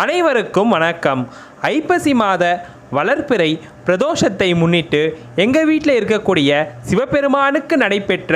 அனைவருக்கும் வணக்கம். ஐப்பசி மாத வளர்ப்பிறை பிரதோஷத்தை முன்னிட்டு எங்கள் வீட்டில் இருக்கக்கூடிய சிவபெருமானுக்கு நடைபெற்ற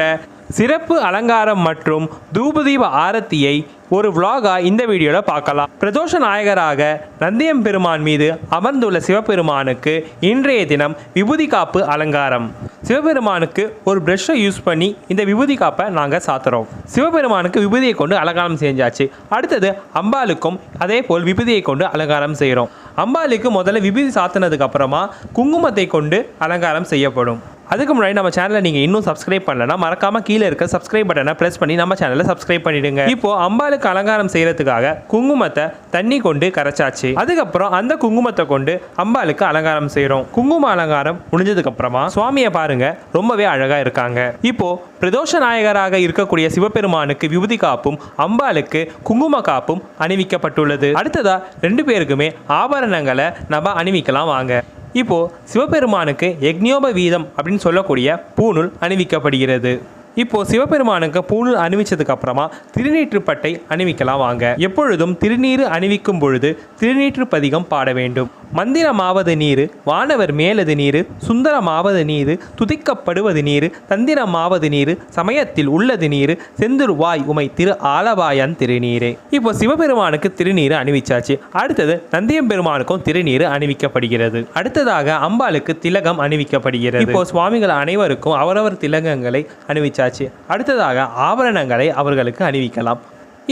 சிறப்பு அலங்காரம் மற்றும் தூபதீப ஆரத்தியை ஒரு விலாகாக இந்த வீடியோவில் பார்க்கலாம். பிரதோஷ நாயகராக நந்தியம் பெருமான் மீது அமர்ந்துள்ள சிவபெருமானுக்கு இன்றைய தினம் விபூதி காப்பு அலங்காரம். சிவபெருமானுக்கு ஒரு ப்ரெஷ்ஷை யூஸ் பண்ணி இந்த விபூதி காப்பை நாங்கள் சாத்துறோம். சிவபெருமானுக்கு விபூதியை கொண்டு அலங்காரம் செஞ்சாச்சு. அடுத்தது அம்பாளுக்கும் அதே போல் விபூதியை கொண்டு அலங்காரம் செய்கிறோம் அம்பாளுக்கு முதல்ல விபூதி சாத்தினதுக்கு அப்புறமா குங்குமத்தை கொண்டு அலங்காரம் செய்யப்படும். அதுக்கு முன்னாடி நம்ம சேனலை நீங்கள் இன்னும் சப்ஸ்கிரைப் பண்ணலனா மறக்காம கீழே இருக்க சப்ஸ்கிரைப் பட்டனை ப்ரெஸ் பண்ணி நம்ம சேனலை சப்ஸ்கிரைப் பண்ணிடுங்க. இப்போ அம்பாளுக்கு அலங்காரம் செய்யறதுக்காக குங்குமத்தை தண்ணி கொண்டு கரைச்சாச்சு. அதுக்கப்புறம் அந்த குங்குமத்தை கொண்டு அம்பாளுக்கு அலங்காரம் செய்கிறோம் குங்கும அலங்காரம் முடிஞ்சதுக்கு அப்புறமா சுவாமியை பாருங்க ரொம்பவே அழகா இருக்காங்க. இப்போ பிரதோஷ நாயகராக இருக்கக்கூடிய சிவபெருமானுக்கு விபூதி காப்பும் அம்பாளுக்கு குங்கும காப்பும் அணிவிக்கப்பட்டுள்ளது. அடுத்ததா ரெண்டு பேருக்குமே ஆபரணங்களை நம்ம அணிவிக்கலாம் வாங்க. இப்போது சிவபெருமானுக்கு யக்ஞோப வீதம் அப்படின்னு சொல்லக்கூடிய பூநூல் அணிவிக்கப்படுகிறது. இப்போ சிவபெருமானுக்கு பூணூல் அணிவிச்சதுக்கு அப்புறமா திருநீற்றுப்பட்டை அணிவிக்கலாம் வாங்க. எப்பொழுதும் திருநீறு அணிவிக்கும் பொழுது திருநீற்று பதிகம் பாட வேண்டும். மந்திரமாவது நீரு வானவர் மேலது நீரு சுந்தரமாவது நீர் துதிக்கப்படுவது நீர் தந்திரமாவது நீரு சமயத்தில் உள்ளது நீர் செந்துரு வாய் உமை திரு ஆலவாயன் திருநீரே. இப்போ சிவபெருமானுக்கு திருநீர் அணிவிச்சாச்சு. அடுத்தது நந்தியம் பெருமானுக்கும் அணிவிக்கப்படுகிறது. அடுத்ததாக அம்பாளுக்கு திலகம் அணிவிக்கப்படுகிறது. இப்போ சுவாமிகள் அனைவருக்கும் அவரவர் திலகங்களை அணிவிச்சாச்சு. அடுத்ததாக ஆபரணங்களை அவர்களுக்கு அணிவிக்கலாம்.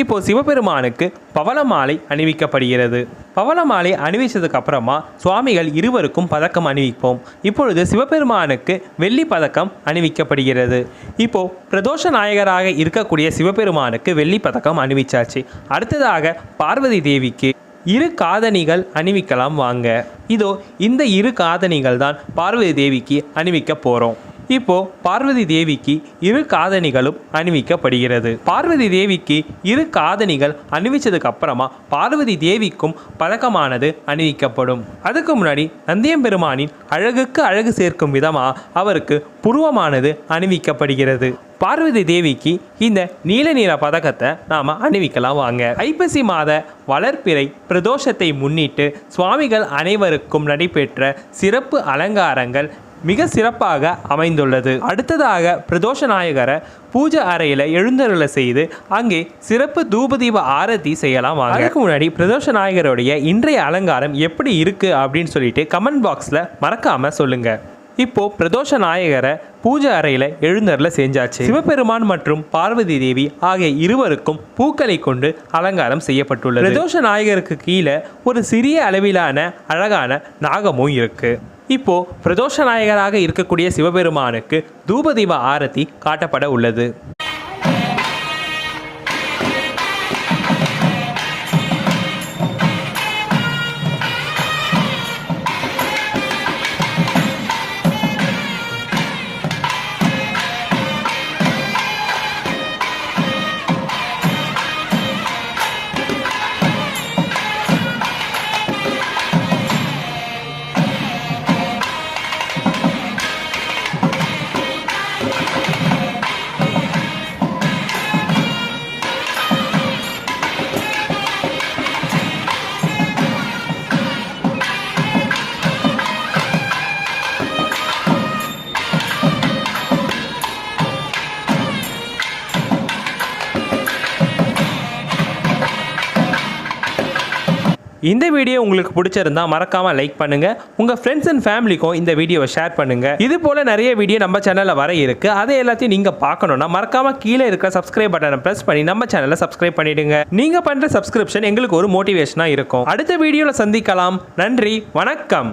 இப்போ சிவபெருமானுக்கு பவளமாலை அணிவிக்கப்படுகிறது. பவளமாலை அணிவிச்சதுக்கு அப்புறமா சுவாமிகள் இருவருக்கும் பதக்கம் அணிவிப்போம். இப்பொழுது சிவபெருமானுக்கு வெள்ளி பதக்கம் அணிவிக்கப்படுகிறது. இப்போ பிரதோஷ நாயகராக இருக்கக்கூடிய சிவபெருமானுக்கு வெள்ளி பதக்கம் அணிவிச்சாச்சு. அடுத்ததாக பார்வதி தேவிக்கு இரு காதணிகள் அணிவிக்கலாம் வாங்க. இதோ இந்த இரு காதணிகள் தான் பார்வதி தேவிக்கு அணிவிக்க போகிறோம் இப்போ பார்வதி தேவிக்கு இரு காதணிகளும் அணிவிக்கப்படுகிறது. பார்வதி தேவிக்கு இரு காதணிகள் அணிவிச்சதுக்கு அப்புறமா பார்வதி தேவிக்கும் பதக்கமானது அணிவிக்கப்படும். அதுக்கு முன்னாடி நந்தியம் பெருமானின் அழகுக்கு அழகு சேர்க்கும் விதமாக அவருக்கு புருவமானது அணிவிக்கப்படுகிறது. பார்வதி தேவிக்கு இந்த நீல நிற பதக்கத்தை நாம் அணிவிக்கலாம் வாங்க. ஐப்பசி மாத வளர்ப்பிறை பிரதோஷத்தை முன்னிட்டு சுவாமிகள் அனைவருக்கும் நடைபெற்ற சிறப்பு அலங்காரங்கள் மிக சிறப்பாக அமைந்துள்ளது. அடுத்ததாக பிரதோஷ நாயகரை பூஜை அறையில் எழுந்தருளை செய்து அங்கே சிறப்பு தூபதீப ஆரத்தி செய்யலாம் வாங்க. அதுக்கு முன்னாடி பிரதோஷ நாயகருடைய இன்றைய அலங்காரம் எப்படி இருக்கு அப்படின்னு சொல்லிட்டு கமெண்ட் பாக்ஸில் மறக்காம சொல்லுங்க. இப்போ பிரதோஷ நாயகரை பூஜை அறையில் எழுந்தருள செஞ்சாச்சு. சிவபெருமான் மற்றும் பார்வதி தேவி ஆகிய இருவருக்கும் பூக்களை கொண்டு அலங்காரம் செய்யப்பட்டுள்ளது. பிரதோஷ நாயகருக்கு கீழே ஒரு சிறிய அளவிலான அழகான நாகமும் இருக்கு. இப்போ பிரதோஷ நாயகராக இருக்கக்கூடிய சிவபெருமானுக்கு தூபதீப ஆரத்தி காட்டப்பட உள்ளது. இந்த வீடியோ உங்களுக்கு பிடிச்சிருந்தா மறக்காம லைக் பண்ணுங்க. உங்க ஃப்ரெண்ட்ஸ் அண்ட் ஃபேமிலிக்கும் இந்த வீடியோவை ஷேர் பண்ணுங்க. இது போல நிறைய வீடியோ நம்ம சேனல்ல வர இருக்கு. அதை எல்லாத்தையும் நீங்க பார்க்கணும்னா மறக்காம கீழே இருக்கிற சப்ஸ்கிரைப் பட்டனை பிரஸ் பண்ணி நம்ம சேனலை சப்ஸ்கிரைப் பண்ணிடுங்க. நீங்க பண்ற சப்ஸ்கிரிப்ஷன் எங்களுக்கு ஒரு மோட்டிவேஷனா இருக்கும். அடுத்த வீடியோல சந்திக்கலாம். நன்றி. வணக்கம்.